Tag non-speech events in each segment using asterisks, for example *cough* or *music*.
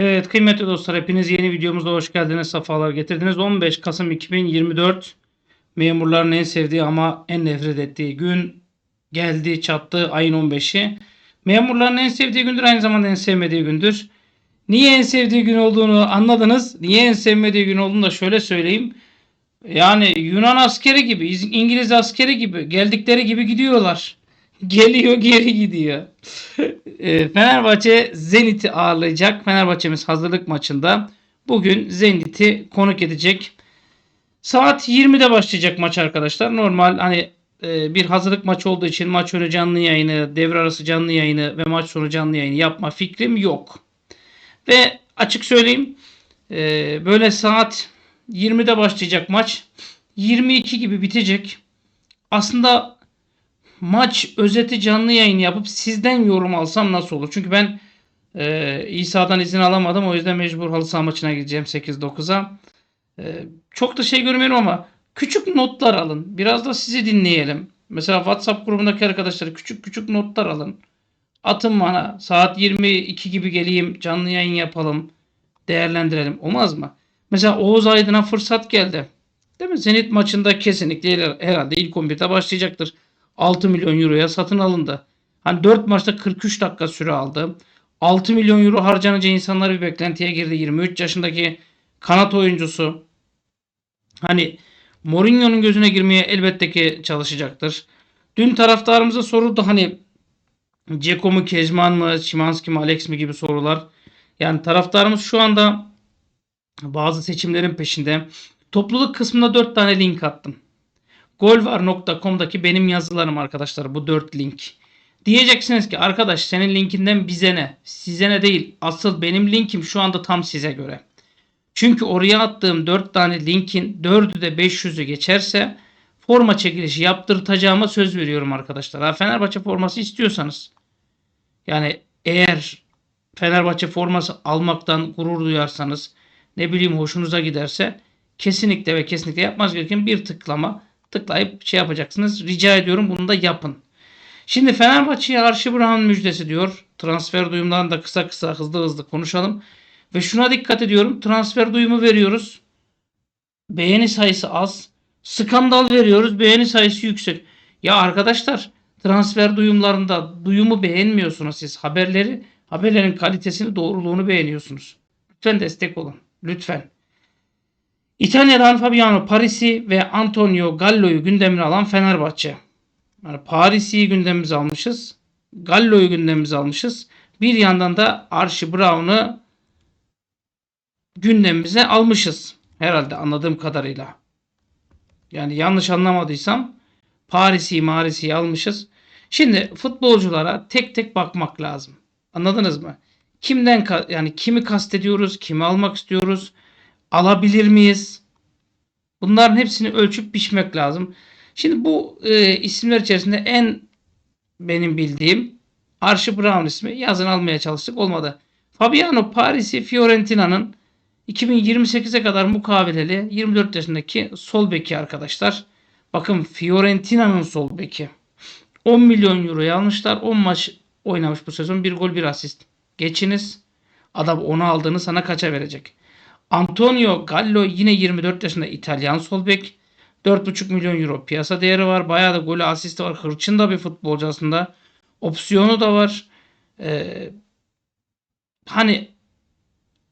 Evet kıymetli dostlar hepiniz yeni videomuza hoş geldiniz. Safalar getirdiniz. 15 Kasım 2024 memurların en sevdiği ama en nefret ettiği gün geldi çattı ayın 15'i. Memurların en sevdiği gündür aynı zamanda en sevmediği gündür. Niye en sevdiği gün olduğunu anladınız. Niye en sevmediği gün olduğunu da şöyle söyleyeyim. Yani Yunan askeri gibi, İngiliz askeri gibi geldikleri gibi gidiyorlar. Geliyor geri gidiyor. *laughs* E, Fenerbahçe Zenit'i ağırlayacak. Fenerbahçe'miz hazırlık maçında bugün Zenit'i konuk edecek. Saat 20'de başlayacak maç arkadaşlar. Normal hani e, bir hazırlık maçı olduğu için maç önü canlı yayını, devre arası canlı yayını ve maç sonu canlı yayını yapma fikrim yok. Ve açık söyleyeyim e, böyle saat 20'de başlayacak maç 22 gibi bitecek. Aslında maç özeti canlı yayın yapıp sizden yorum alsam nasıl olur? Çünkü ben e, İsa'dan izin alamadım. O yüzden mecbur halı saha maçına gideceğim 8-9'a. E, çok da şey görmüyorum ama küçük notlar alın. Biraz da sizi dinleyelim. Mesela WhatsApp grubundaki arkadaşlar küçük küçük notlar alın. Atın bana. Saat 22 gibi geleyim. Canlı yayın yapalım. Değerlendirelim. Olmaz mı? Mesela Oğuz Aydın'a fırsat geldi. Değil mi? Zenit maçında kesinlikle herhalde ilk 11'de başlayacaktır. 6 milyon euroya satın alındı. Hani 4 maçta 43 dakika süre aldı. 6 milyon euro harcanınca insanlar bir beklentiye girdi. 23 yaşındaki kanat oyuncusu. Hani Mourinho'nun gözüne girmeye elbette ki çalışacaktır. Dün taraftarımıza soruldu hani Ceko mu, Kezman mı, Şimanski mi, Alex mi gibi sorular. Yani taraftarımız şu anda bazı seçimlerin peşinde. Topluluk kısmına 4 tane link attım. Golvar.com'daki benim yazılarım arkadaşlar bu 4 link. Diyeceksiniz ki arkadaş senin linkinden bize ne? Size ne değil. Asıl benim linkim şu anda tam size göre. Çünkü oraya attığım 4 tane linkin 4'ü de 500'ü geçerse forma çekilişi yaptırtacağıma söz veriyorum arkadaşlar. Fenerbahçe forması istiyorsanız yani eğer Fenerbahçe forması almaktan gurur duyarsanız ne bileyim hoşunuza giderse kesinlikle ve kesinlikle yapmaz gereken bir tıklama tıklayıp şey yapacaksınız. Rica ediyorum bunu da yapın. Şimdi Fenerbahçe'ye Arşi Brown müjdesi diyor. Transfer duyumlarını da kısa kısa hızlı hızlı konuşalım. Ve şuna dikkat ediyorum. Transfer duyumu veriyoruz. Beğeni sayısı az. Skandal veriyoruz. Beğeni sayısı yüksek. Ya arkadaşlar transfer duyumlarında duyumu beğenmiyorsunuz siz. Haberleri, haberlerin kalitesini, doğruluğunu beğeniyorsunuz. Lütfen destek olun. Lütfen. İtalya'dan Fabiano Parisi ve Antonio Gallo'yu gündemine alan Fenerbahçe. Yani Paris'i gündemimize almışız. Gallo'yu gündemimize almışız. Bir yandan da Archie Brown'u gündemimize almışız. Herhalde anladığım kadarıyla. Yani yanlış anlamadıysam Paris'i Marisi'yi almışız. Şimdi futbolculara tek tek bakmak lazım. Anladınız mı? Kimden yani kimi kastediyoruz, kimi almak istiyoruz, alabilir miyiz? Bunların hepsini ölçüp biçmek lazım. Şimdi bu e, isimler içerisinde en benim bildiğim Archie Brown ismi yazın almaya çalıştık olmadı. Fabiano Parisi Fiorentina'nın 2028'e kadar mukaveleli 24 yaşındaki sol beki arkadaşlar. Bakın Fiorentina'nın sol beki. 10 milyon euro almışlar. 10 maç oynamış bu sezon. 1 gol 1 asist. Geçiniz. Adam onu aldığını sana kaça verecek? Antonio Gallo yine 24 yaşında İtalyan sol bek. 4,5 milyon euro piyasa değeri var. Bayağı da golü asisti var. Hırçın da bir futbolcu aslında. Opsiyonu da var. Ee, hani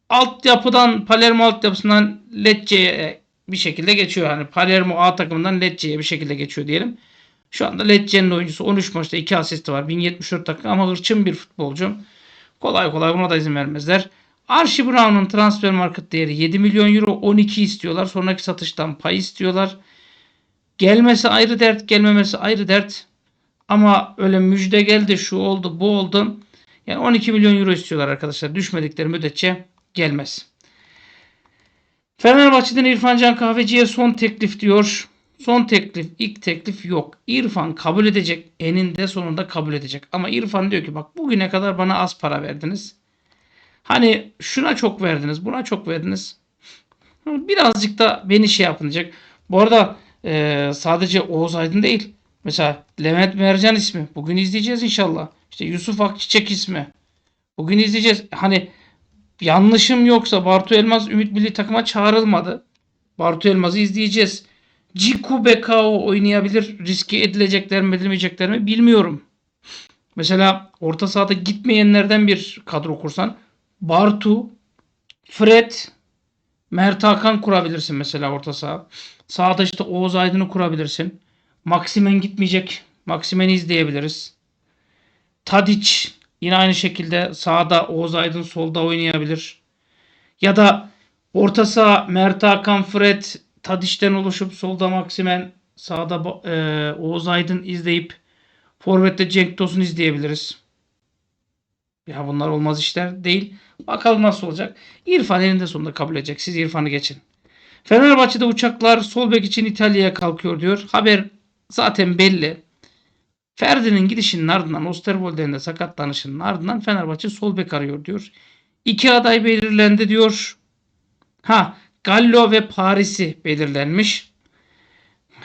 altyapıdan Palermo altyapısından Lecce'ye bir şekilde geçiyor. Hani Palermo A takımından Lecce'ye bir şekilde geçiyor diyelim. Şu anda Lecce'nin oyuncusu 13 maçta 2 asisti var. 1074 dakika ama hırçın bir futbolcu. Kolay kolay buna da izin vermezler. Archie Brown'un transfer market değeri 7 milyon euro 12 istiyorlar. Sonraki satıştan pay istiyorlar. Gelmesi ayrı dert, gelmemesi ayrı dert. Ama öyle müjde geldi, şu oldu, bu oldu. Yani 12 milyon euro istiyorlar arkadaşlar. Düşmedikleri müddetçe gelmez. Fenerbahçe'den İrfan Can Kahveci'ye son teklif diyor. Son teklif, ilk teklif yok. İrfan kabul edecek. Eninde sonunda kabul edecek. Ama İrfan diyor ki bak bugüne kadar bana az para verdiniz. Hani şuna çok verdiniz, buna çok verdiniz. Birazcık da beni şey yapınacak. Bu arada e, sadece Oğuz Aydın değil. Mesela Levent Mercan ismi. Bugün izleyeceğiz inşallah. İşte Yusuf Akçiçek ismi. Bugün izleyeceğiz. Hani yanlışım yoksa Bartu Elmaz Ümit Milli Takım'a çağrılmadı. Bartu Elmaz'ı izleyeceğiz. Ciku Bekao oynayabilir. Riske edilecekler mi edilmeyecekler mi bilmiyorum. Mesela orta sahada gitmeyenlerden bir kadro kursan Bartu, Fred, Mert Hakan kurabilirsin mesela orta saha. Sağda işte Oğuz Aydın'ı kurabilirsin. Maximen gitmeyecek. Maximen'i izleyebiliriz. Tadic yine aynı şekilde sağda Oğuz Aydın solda oynayabilir. Ya da orta saha Mert Hakan, Fred, Tadic'ten oluşup solda Maximen, sağda e, Oğuz Aydın izleyip Forvet'te Cenk Tosun izleyebiliriz. Ya bunlar olmaz işler değil. Bakalım nasıl olacak. İrfan eninde sonunda kabul edecek. Siz İrfan'ı geçin. Fenerbahçe'de uçaklar sol bek için İtalya'ya kalkıyor diyor. Haber zaten belli. Ferdi'nin gidişinin ardından Osterwolde'nin de sakatlanışının ardından Fenerbahçe sol bek arıyor diyor. İki aday belirlendi diyor. Ha Gallo ve Paris'i belirlenmiş.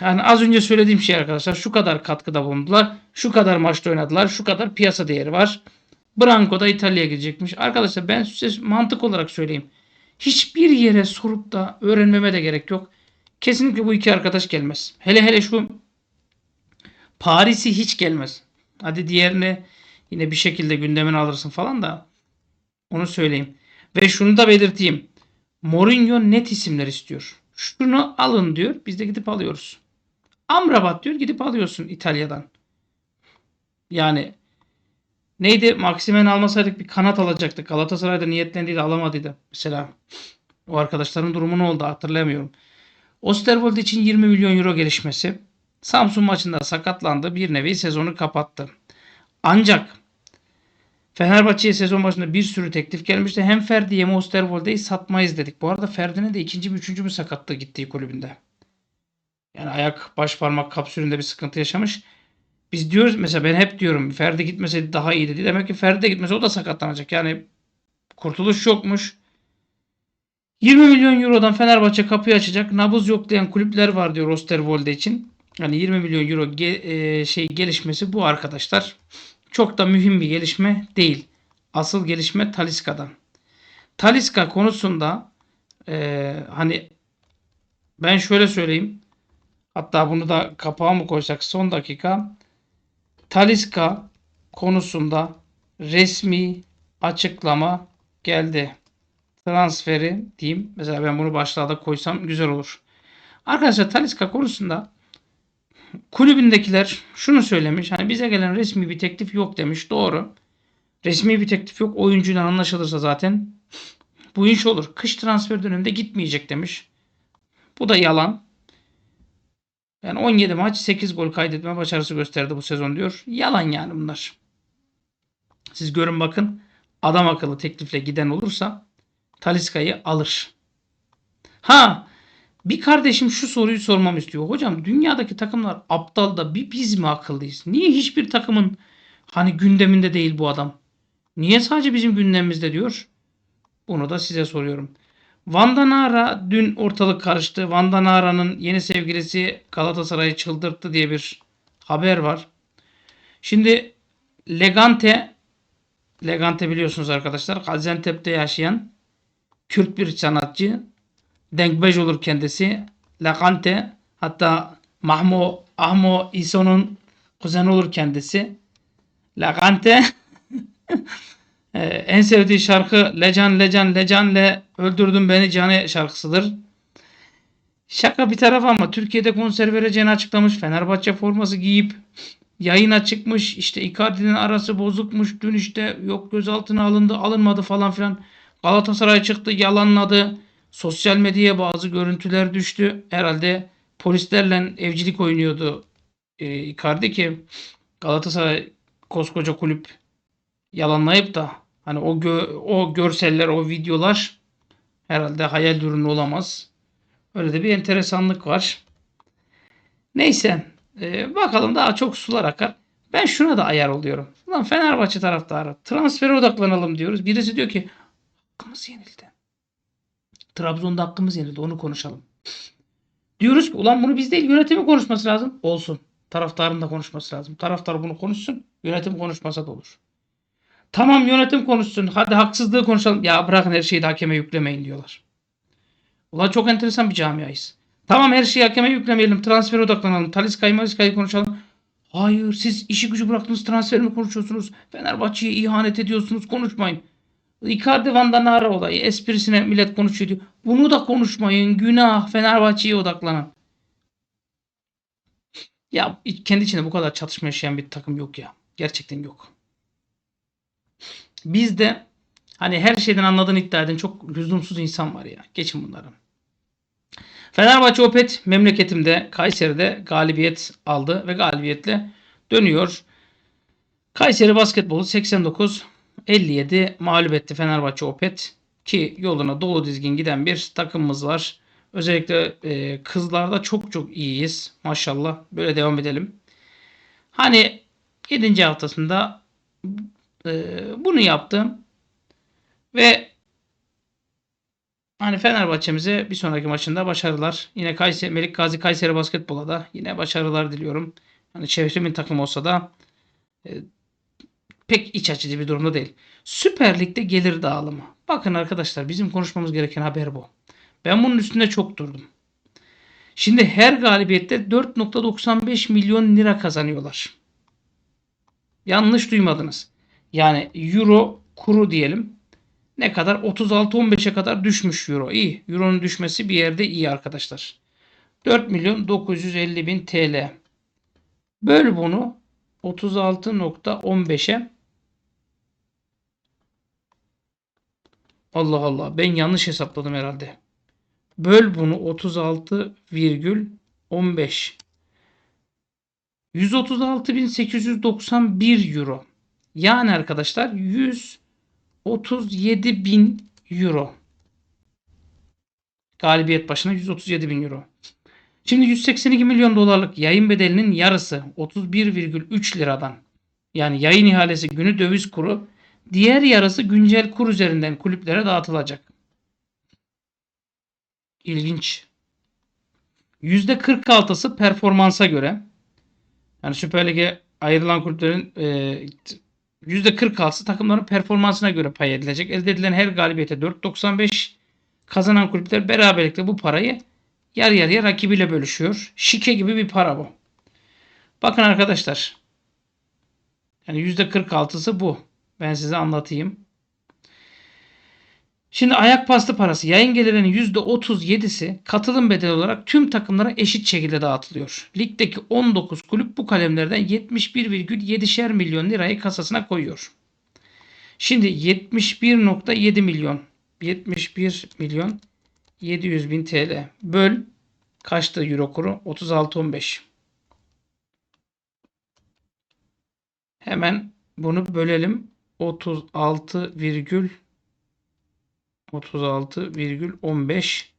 Yani az önce söylediğim şey arkadaşlar şu kadar katkıda bulundular. Şu kadar maçta oynadılar. Şu kadar piyasa değeri var. Branco da İtalya'ya gidecekmiş. Arkadaşlar ben size mantık olarak söyleyeyim. Hiçbir yere sorup da öğrenmeme de gerek yok. Kesinlikle bu iki arkadaş gelmez. Hele hele şu Paris'i hiç gelmez. Hadi diğerini yine bir şekilde gündemine alırsın falan da onu söyleyeyim. Ve şunu da belirteyim. Mourinho net isimler istiyor. Şunu alın diyor. Biz de gidip alıyoruz. Amrabat diyor gidip alıyorsun İtalya'dan. Yani neydi? Maximen almasaydık bir kanat alacaktık. Galatasaray'da niyetlendiydi alamadıydı. Mesela o arkadaşların durumu ne oldu hatırlayamıyorum. Osterwold için 20 milyon euro gelişmesi. Samsun maçında sakatlandı. Bir nevi sezonu kapattı. Ancak Fenerbahçe'ye sezon başında bir sürü teklif gelmişti. Hem Ferdi hem Osterwold'u satmayız dedik. Bu arada Ferdi'nin de ikinci mi üçüncü mü sakatlığı gittiği kulübünde. Yani ayak baş parmak kapsülünde bir sıkıntı yaşamış. Biz diyoruz mesela ben hep diyorum Ferdi gitmeseydi daha iyiydi. Demek ki Ferdi de gitmese o da sakatlanacak. Yani kurtuluş yokmuş. 20 milyon eurodan Fenerbahçe kapıyı açacak. Nabız yok diyen kulüpler var diyor Osterwolde için. Yani 20 milyon euro ge- e, şey gelişmesi bu arkadaşlar. Çok da mühim bir gelişme değil. Asıl gelişme Taliska'dan. Taliska konusunda e, hani ben şöyle söyleyeyim. Hatta bunu da kapağa mı koysak son dakika. Taliska konusunda resmi açıklama geldi. Transferi diyeyim. Mesela ben bunu başlığa da koysam güzel olur. Arkadaşlar Taliska konusunda kulübündekiler şunu söylemiş. Hani bize gelen resmi bir teklif yok demiş. Doğru. Resmi bir teklif yok. Oyuncuyla anlaşılırsa zaten bu iş olur. Kış transfer döneminde gitmeyecek demiş. Bu da yalan. Yani 17 maç 8 gol kaydetme başarısı gösterdi bu sezon diyor. Yalan yani bunlar. Siz görün bakın. Adam akıllı teklifle giden olursa Taliska'yı alır. Ha bir kardeşim şu soruyu sormam istiyor. Hocam dünyadaki takımlar aptal da bir biz mi akıllıyız? Niye hiçbir takımın hani gündeminde değil bu adam? Niye sadece bizim gündemimizde diyor? Bunu da size soruyorum. Vandanara dün ortalık karıştı. Vandanara'nın yeni sevgilisi Galatasaray'ı çıldırttı diye bir haber var. Şimdi Legante Legante biliyorsunuz arkadaşlar Gaziantep'te yaşayan Kürt bir sanatçı. Denkbej olur kendisi. Legante hatta Mahmo Ahmo İso'nun kuzeni olur kendisi. Legante *laughs* Ee, en sevdiği şarkı Lecan Lecan Lecan'le Öldürdün Beni Cane şarkısıdır. Şaka bir tarafa ama Türkiye'de konser vereceğini açıklamış. Fenerbahçe forması giyip yayına çıkmış. İşte Icardi'nin arası bozukmuş. Dün işte yok gözaltına alındı alınmadı falan filan. Galatasaray çıktı yalanladı. Sosyal medyaya bazı görüntüler düştü. Herhalde polislerle evcilik oynuyordu e, Icardi ki Galatasaray koskoca kulüp yalanlayıp da hani o gö- o görseller, o videolar herhalde hayal ürünü olamaz. Öyle de bir enteresanlık var. Neyse, e, bakalım daha çok sular akar. Ben şuna da ayar oluyorum. Ulan Fenerbahçe taraftarı transfere odaklanalım diyoruz. Birisi diyor ki hakkımız yenildi. Trabzon'da hakkımız yenildi. Onu konuşalım. Diyoruz ki ulan bunu biz değil yönetimi konuşması lazım. Olsun. Taraftarın da konuşması lazım. Taraftar bunu konuşsun. Yönetim konuşmasa da olur. Tamam yönetim konuşsun. Hadi haksızlığı konuşalım. Ya bırakın her şeyi de hakeme yüklemeyin diyorlar. Ulan çok enteresan bir camiayız. Tamam her şeyi hakeme yüklemeyelim. Transfer odaklanalım. Taliska'yı Maliska'yı konuşalım. Hayır siz işi gücü bıraktınız transfer mi konuşuyorsunuz? Fenerbahçe'ye ihanet ediyorsunuz konuşmayın. Icardi Van der Nara olayı esprisine millet konuşuyor diyor. Bunu da konuşmayın günah Fenerbahçe'ye odaklanın. Ya kendi içinde bu kadar çatışma yaşayan bir takım yok ya. Gerçekten yok. Bizde hani her şeyden anladığını iddia eden çok lüzumsuz insan var ya. Geçin bunları. Fenerbahçe Opet memleketimde Kayseri'de galibiyet aldı ve galibiyetle dönüyor. Kayseri basketbolu 89 57 mağlup etti Fenerbahçe Opet ki yoluna dolu dizgin giden bir takımımız var. Özellikle e, kızlarda çok çok iyiyiz. Maşallah. Böyle devam edelim. Hani 7. haftasında bunu yaptım. Ve hani Fenerbahçe'mize bir sonraki maçında başarılar. Yine Kayseri, Melik Gazi Kayseri Basketbol'a da yine başarılar diliyorum. Hani çevremin takım olsa da e, pek iç açıcı bir durumda değil. Süper Lig'de gelir dağılımı. Bakın arkadaşlar bizim konuşmamız gereken haber bu. Ben bunun üstünde çok durdum. Şimdi her galibiyette 4.95 milyon lira kazanıyorlar. Yanlış duymadınız. Yani euro kuru diyelim. Ne kadar? 36-15'e kadar düşmüş euro. İyi. Euronun düşmesi bir yerde iyi arkadaşlar. 4 milyon 950 bin TL. Böl bunu 36.15'e Allah Allah ben yanlış hesapladım herhalde. Böl bunu 36,15 136.891 euro. Yani arkadaşlar 137 bin euro. Galibiyet başına 137 bin euro. Şimdi 182 milyon dolarlık yayın bedelinin yarısı 31,3 liradan yani yayın ihalesi günü döviz kuru diğer yarısı güncel kur üzerinden kulüplere dağıtılacak. İlginç. %46'sı performansa göre yani Süper Lig'e ayrılan kulüplerin e, %46'sı takımların performansına göre pay edilecek. Elde edilen her galibiyete 4.95 kazanan kulüpler beraberlikle bu parayı yarı yarıya rakibiyle bölüşüyor. Şike gibi bir para bu. Bakın arkadaşlar. Yani %46'sı bu. Ben size anlatayım. Şimdi ayak pastı parası. Yayın gelirinin %37'si katılım bedeli olarak tüm takımlara eşit şekilde dağıtılıyor. Ligdeki 19 kulüp bu kalemlerden 71,7'şer milyon lirayı kasasına koyuyor. Şimdi 71.7 milyon. 71 milyon 700 bin TL böl kaçtı euro kuru? 36.15 hemen bunu bölelim. 36 virgül 36,15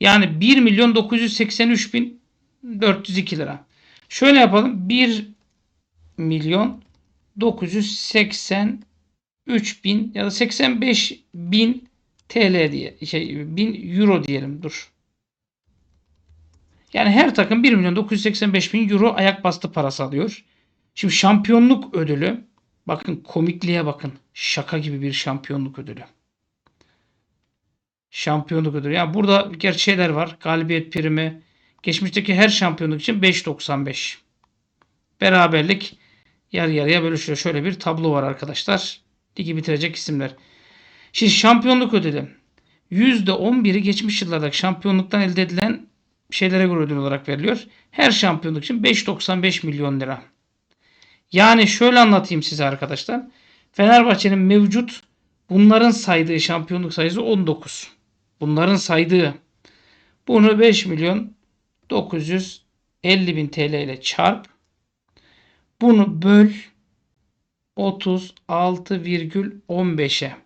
yani 1 milyon 983 bin 402 lira. Şöyle yapalım. 1 milyon 983 bin ya da 85 bin TL diye şey 1000 euro diyelim dur. Yani her takım 1 milyon 985 bin euro ayak bastı parası alıyor. Şimdi şampiyonluk ödülü bakın komikliğe bakın. Şaka gibi bir şampiyonluk ödülü şampiyonluk ödülü. Yani burada gerçi var. Galibiyet primi. Geçmişteki her şampiyonluk için 5.95. Beraberlik yarı yarıya bölüşüyor. Şöyle bir tablo var arkadaşlar. Ligi bitirecek isimler. Şimdi şampiyonluk ödülü. %11'i geçmiş yıllardaki şampiyonluktan elde edilen şeylere göre ödül olarak veriliyor. Her şampiyonluk için 5.95 milyon lira. Yani şöyle anlatayım size arkadaşlar. Fenerbahçe'nin mevcut bunların saydığı şampiyonluk sayısı 19 bunların saydığı bunu 5 milyon 950 bin TL ile çarp. Bunu böl 36,15'e.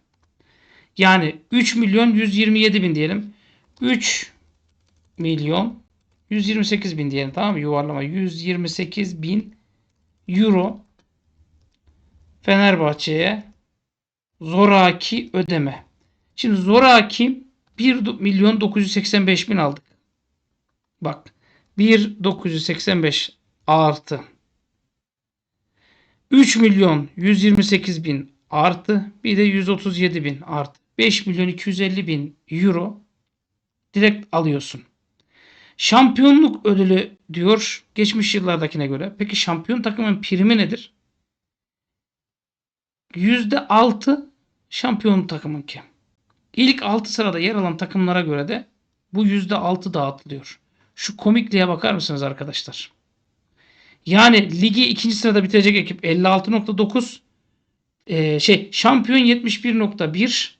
Yani 3 milyon 127 bin diyelim. 3 milyon 128 bin diyelim tamam mı? Yuvarlama 128 bin euro Fenerbahçe'ye zoraki ödeme. Şimdi zoraki 1 milyon 985 bin aldık. Bak 1 985 artı 3 milyon 128 bin artı bir de 137 bin artı 5 milyon 250 bin euro direkt alıyorsun. Şampiyonluk ödülü diyor geçmiş yıllardakine göre. Peki şampiyon takımın primi nedir? %6 şampiyon takımınki. İlk 6 sırada yer alan takımlara göre de bu %6 dağıtılıyor. Şu komikliğe bakar mısınız arkadaşlar? Yani ligi ikinci sırada bitirecek ekip 56.9 ee, şey şampiyon 71.1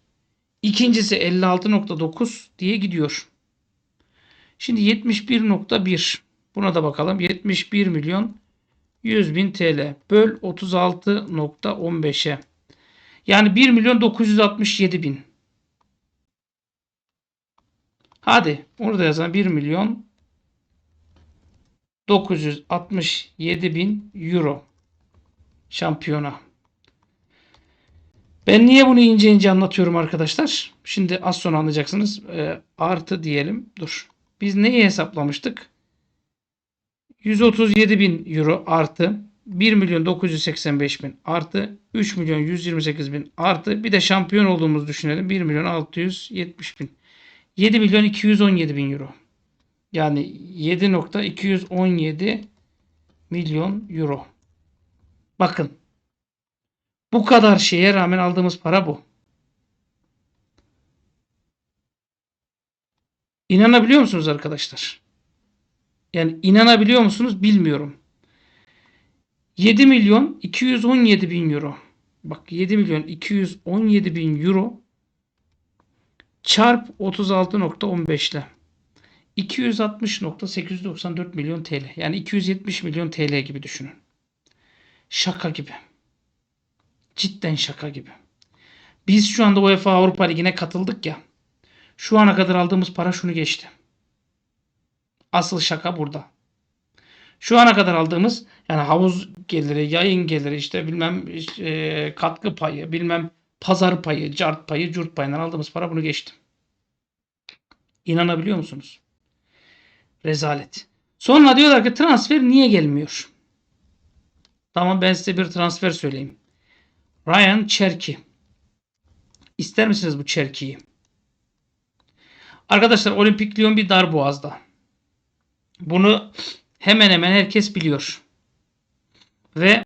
ikincisi 56.9 diye gidiyor. Şimdi 71.1 buna da bakalım. 71 milyon 100 bin TL böl 36.15'e yani 1 milyon 967 bin. Hadi onu da yazalım. 1 milyon 967 bin euro şampiyona. Ben niye bunu ince ince anlatıyorum arkadaşlar? Şimdi az sonra anlayacaksınız. E, artı diyelim. Dur. Biz neyi hesaplamıştık? 137 bin euro artı 1 milyon 985 bin artı 3 milyon 128 bin artı bir de şampiyon olduğumuzu düşünelim. 1 milyon 670 bin. 7 milyon 217 bin euro. Yani 7.217 milyon euro. Bakın. Bu kadar şeye rağmen aldığımız para bu. İnanabiliyor musunuz arkadaşlar? Yani inanabiliyor musunuz bilmiyorum. 7 milyon 217 bin euro. Bak 7 milyon 217 bin euro çarp 36.15 ile 260.894 milyon TL. Yani 270 milyon TL gibi düşünün. Şaka gibi. Cidden şaka gibi. Biz şu anda UEFA Avrupa Ligi'ne katıldık ya. Şu ana kadar aldığımız para şunu geçti. Asıl şaka burada. Şu ana kadar aldığımız yani havuz geliri, yayın geliri işte bilmem e, katkı payı, bilmem pazar payı, cart payı, curt payından aldığımız para bunu geçti. İnanabiliyor musunuz? Rezalet. Sonra diyorlar ki transfer niye gelmiyor? Tamam ben size bir transfer söyleyeyim. Ryan Cherky. İster misiniz bu Cherky'yi? Arkadaşlar Olimpik Lyon bir dar boğazda. Bunu hemen hemen herkes biliyor. Ve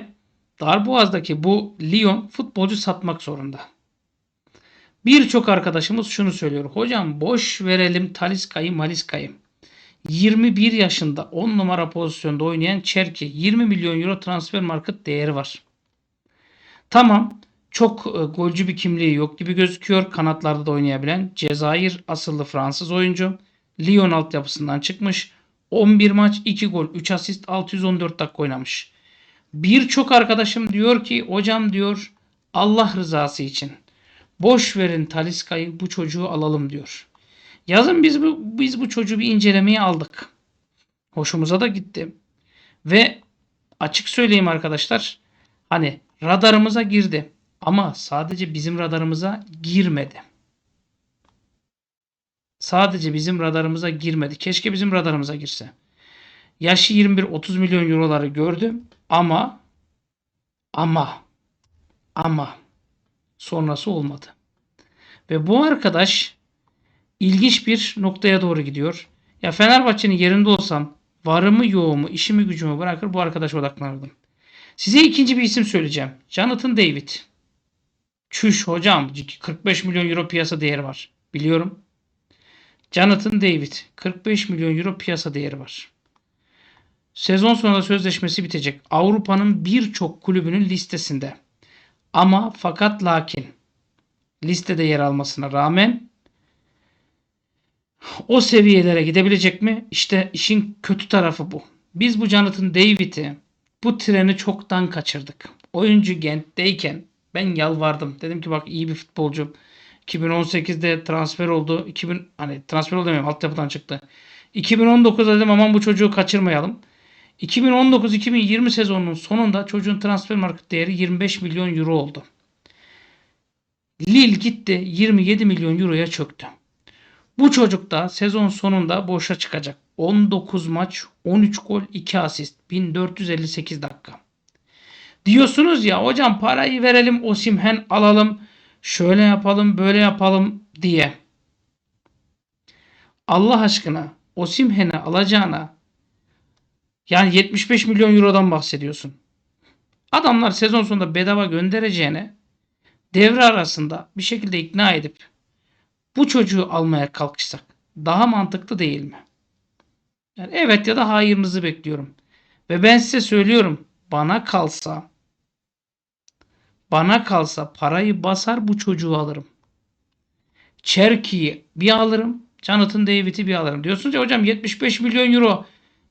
Darboğaz'daki bu Lyon futbolcu satmak zorunda. Birçok arkadaşımız şunu söylüyor. Hocam boş verelim Taliska'yı Maliska'yı. 21 yaşında 10 numara pozisyonda oynayan Çerki 20 milyon euro transfer market değeri var. Tamam çok e, golcü bir kimliği yok gibi gözüküyor. Kanatlarda da oynayabilen Cezayir asıllı Fransız oyuncu. Lyon altyapısından çıkmış. 11 maç 2 gol 3 asist 614 dakika oynamış. Birçok arkadaşım diyor ki hocam diyor Allah rızası için boş verin Taliska'yı bu çocuğu alalım diyor. Yazın biz bu, biz bu çocuğu bir incelemeye aldık. Hoşumuza da gitti. Ve açık söyleyeyim arkadaşlar hani radarımıza girdi ama sadece bizim radarımıza girmedi. Sadece bizim radarımıza girmedi. Keşke bizim radarımıza girse. Yaşı 21 30 milyon euroları gördüm ama ama ama sonrası olmadı. Ve bu arkadaş ilginç bir noktaya doğru gidiyor. Ya Fenerbahçe'nin yerinde olsam varımı yoğumu, işimi gücümü bırakır bu arkadaşa odaklanırdım. Size ikinci bir isim söyleyeceğim. Jonathan David. Çüş hocam 45 milyon euro piyasa değeri var. Biliyorum. Jonathan David 45 milyon euro piyasa değeri var. Sezon sonunda sözleşmesi bitecek. Avrupa'nın birçok kulübünün listesinde. Ama fakat lakin listede yer almasına rağmen o seviyelere gidebilecek mi? İşte işin kötü tarafı bu. Biz bu Jonathan David'i bu treni çoktan kaçırdık. Oyuncu Gent'teyken ben yalvardım. Dedim ki bak iyi bir futbolcu. 2018'de transfer oldu. 2000 hani transfer oldu demiyorum altyapıdan çıktı. 2019'da dedim aman bu çocuğu kaçırmayalım. 2019-2020 sezonunun sonunda çocuğun transfer market değeri 25 milyon euro oldu. Lille gitti 27 milyon euroya çöktü. Bu çocuk da sezon sonunda boşa çıkacak. 19 maç, 13 gol, 2 asist, 1458 dakika. Diyorsunuz ya hocam parayı verelim Osimhen alalım. Şöyle yapalım böyle yapalım diye. Allah aşkına Osimhen'i alacağına yani 75 milyon eurodan bahsediyorsun. Adamlar sezon sonunda bedava göndereceğine devre arasında bir şekilde ikna edip bu çocuğu almaya kalkışsak daha mantıklı değil mi? Yani evet ya da hayırınızı bekliyorum. Ve ben size söylüyorum bana kalsa bana kalsa parayı basar bu çocuğu alırım. Cherky'yi bir alırım. Jonathan David'i bir alırım. Diyorsunuz ya hocam 75 milyon euro.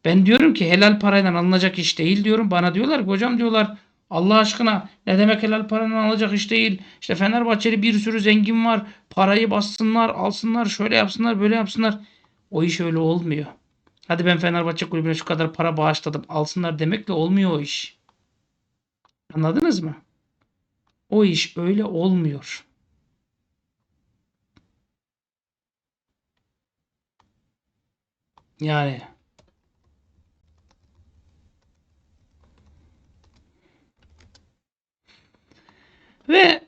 Ben diyorum ki helal parayla alınacak iş değil diyorum. Bana diyorlar ki hocam diyorlar Allah aşkına ne demek helal parayla alınacak iş değil. İşte Fenerbahçeli bir sürü zengin var. Parayı bassınlar, alsınlar, şöyle yapsınlar, böyle yapsınlar. O iş öyle olmuyor. Hadi ben Fenerbahçe kulübüne şu kadar para bağışladım. Alsınlar demekle olmuyor o iş. Anladınız mı? O iş öyle olmuyor. Yani ve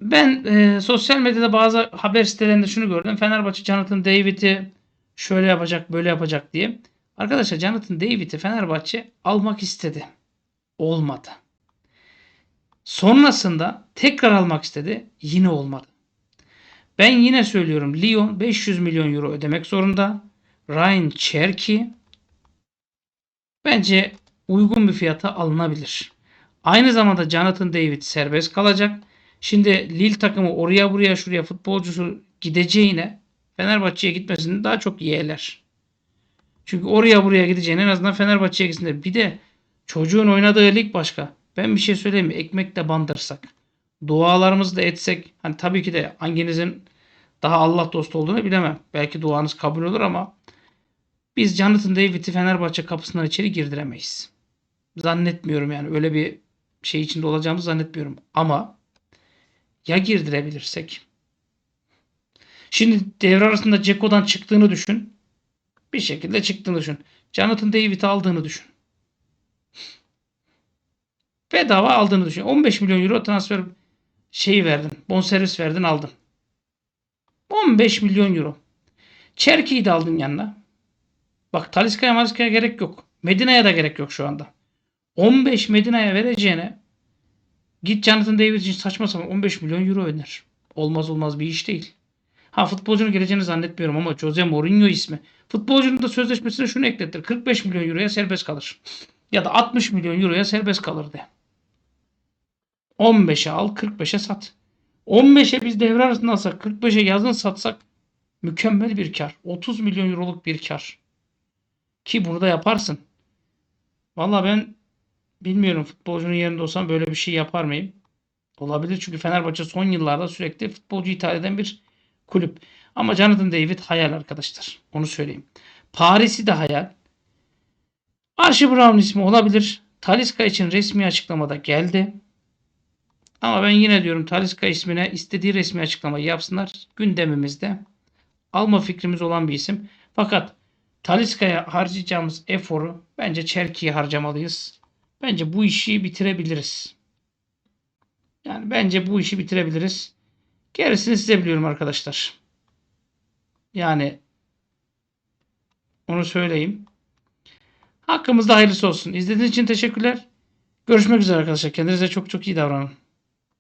ben e, sosyal medyada bazı haber sitelerinde şunu gördüm. Fenerbahçe Jonathan David'i şöyle yapacak, böyle yapacak diye. Arkadaşlar Jonathan David'i Fenerbahçe almak istedi. Olmadı. Sonrasında tekrar almak istedi. Yine olmadı. Ben yine söylüyorum. Lyon 500 milyon euro ödemek zorunda. Ryan Cherky bence uygun bir fiyata alınabilir. Aynı zamanda Jonathan David serbest kalacak. Şimdi Lille takımı oraya buraya şuraya futbolcusu gideceğine Fenerbahçe'ye gitmesini daha çok yeğler. Çünkü oraya buraya gideceğine en azından Fenerbahçe'ye gitsinler. Bir de çocuğun oynadığı lig başka. Ben bir şey söyleyeyim mi? Ekmek de bandırsak. Dualarımızı da etsek. Hani tabii ki de hanginizin daha Allah dostu olduğunu bilemem. Belki duanız kabul olur ama biz Jonathan David'i Fenerbahçe kapısından içeri girdiremeyiz. Zannetmiyorum yani öyle bir şey içinde olacağımızı zannetmiyorum. Ama ya girdirebilirsek? Şimdi devre arasında Ceko'dan çıktığını düşün. Bir şekilde çıktığını düşün. Jonathan David'i aldığını düşün. Bedava aldığını düşün. 15 milyon euro transfer şeyi verdin. Bonservis verdin aldın. 15 milyon euro. Çerki'yi de aldın yanına. Bak Taliska'ya Maliska'ya gerek yok. Medina'ya da gerek yok şu anda. 15 Medina'ya vereceğine git Jonathan David için saçma sapan 15 milyon euro öner. Olmaz olmaz bir iş değil. Ha futbolcunun geleceğini zannetmiyorum ama Jose Mourinho ismi. Futbolcunun da sözleşmesine şunu eklettir. 45 milyon euroya serbest kalır. *laughs* Ya da 60 milyon euroya serbest kalır de. 15'e al 45'e sat. 15'e biz devre arasında alsak 45'e yazın satsak mükemmel bir kar. 30 milyon euroluk bir kar. Ki bunu da yaparsın. Valla ben bilmiyorum futbolcunun yerinde olsam böyle bir şey yapar mıyım? Olabilir çünkü Fenerbahçe son yıllarda sürekli futbolcu ithal eden bir kulüp. Ama Jonathan David hayal arkadaşlar. Onu söyleyeyim. Paris'i de hayal. Archie Brown ismi olabilir. Taliska için resmi açıklamada geldi. Ama ben yine diyorum Taliska ismine istediği resmi açıklamayı yapsınlar. Gündemimizde alma fikrimiz olan bir isim. Fakat Taliska'ya harcayacağımız eforu bence Çerki'ye harcamalıyız. Bence bu işi bitirebiliriz. Yani bence bu işi bitirebiliriz. Gerisini size biliyorum arkadaşlar. Yani onu söyleyeyim. Hakkımızda hayırlısı olsun. İzlediğiniz için teşekkürler. Görüşmek üzere arkadaşlar. Kendinize çok çok iyi davranın.